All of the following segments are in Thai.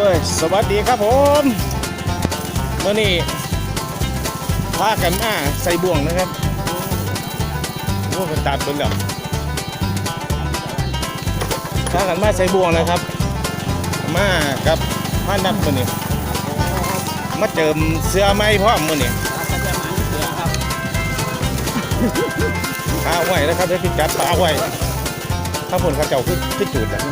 อ้ยสวัสดีครับผมเมื่อนี้พากันมาใส่บ่วงนะครับโอ้เป็นตัดเบิ่งแล้วพากันมาใส่บ่วงนะครับ มากับพ่อนัดมื่อนี้มาเจิมเสื้อไม้พร้อมมื่อนี้ปลาไว้นะครับได้พิจัดปลาไว้ถ้าผลเขาเจ้าขึ้นจุดแล้ว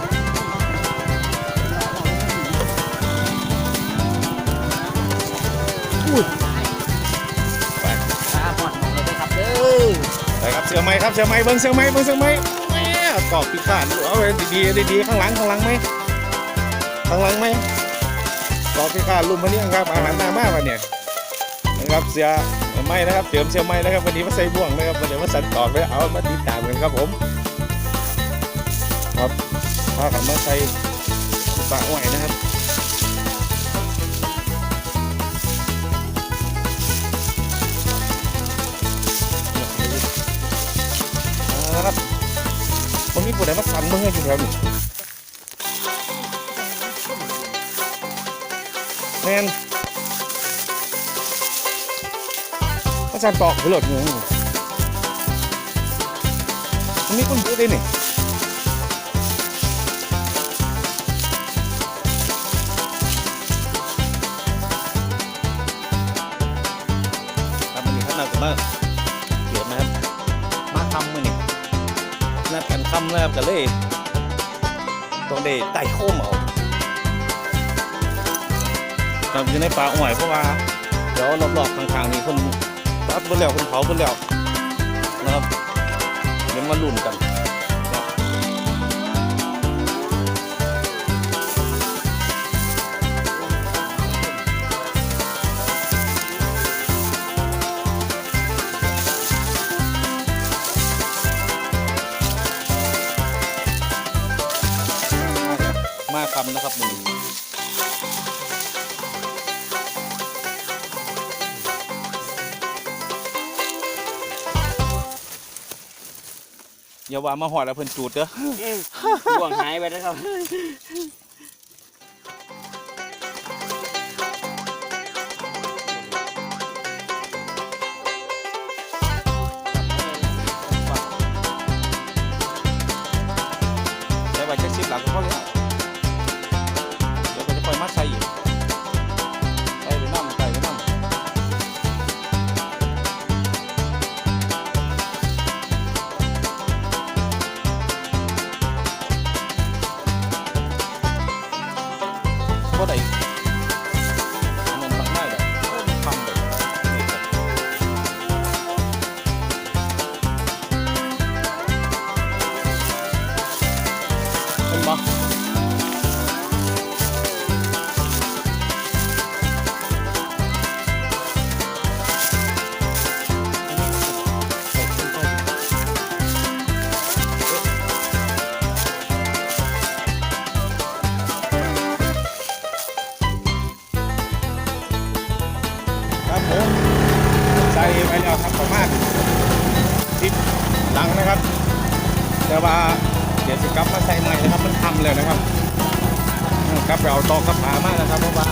ไปตาหอดมองเลยครับเด้อไปครับเสือไม้ครับเสือไม้เบิ้งเสือไม้เบิ้งเสือไม้แม่กอบปีกขาดเอาไว้ดีๆดีๆข้างหลังข้างหลังไหมข้างหลังไหมกอบปีกขาดลุมพันนี้ครับอาหารหน้ามากวันเนี่ยนะครับเสือไม้นะครับเติมเสือไม้นะครับวันนี้มาใส่บ่วงนะครับวันนี้มาสั่นตอกเลยเอามาติดตามกันครับผมครับพากันมาใส่ปลาอ้อยนะครับ ผมมีผู้ใดมาสั่นเมื่อไงอยู่แถวนี้แมนอาจารย์ตอกไปหลดงูมันมีคนพูดได้นี่ครับมันมีข้างหน้ากับมาเนัดกันทำนะครับกันเลยต้องได้ไต่โค้มเอาครับอยู่ในป่าอ้อยเพราะว่าเดี๋ยวรอบๆข้างๆนี่คนตัดบนแล้วคนเผาบนแล้วนะครับเดี๋ยวมาลุ่นกันำนะครับมือนี้อย่าว่ามาหอดแล้วเพิ่นจูดเด้อห่วงหายไปนะครับ บ่ครับผมใส่ไปแล้วครับประมาณสิบหลังนะครับ แต่ว่า ดี๋ยวจะกลับมาใส่ใหม่นะครับ มันทำเลยนะครับกลับไปเอาตอกกระผามากนะครับเพราะว่า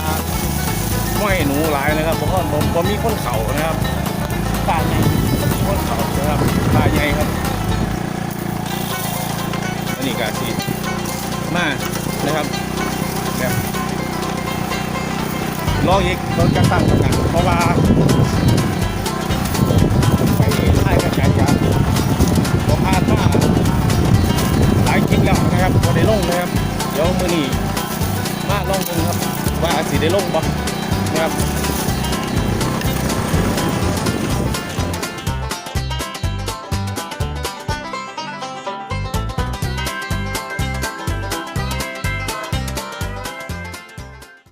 ห้อยหนูหลายนะครับเพราะว่าผมผมมีคนเข่านะครับตาใหญ่คนเข่านะครับตาใหญ่ครับอันนี้ก็สีมานะครับแบบรออีกรถจะตั้งกันเพราะว่า มือนี้มาลองกันครับ ว่าสีได้ลงบ่นะครับ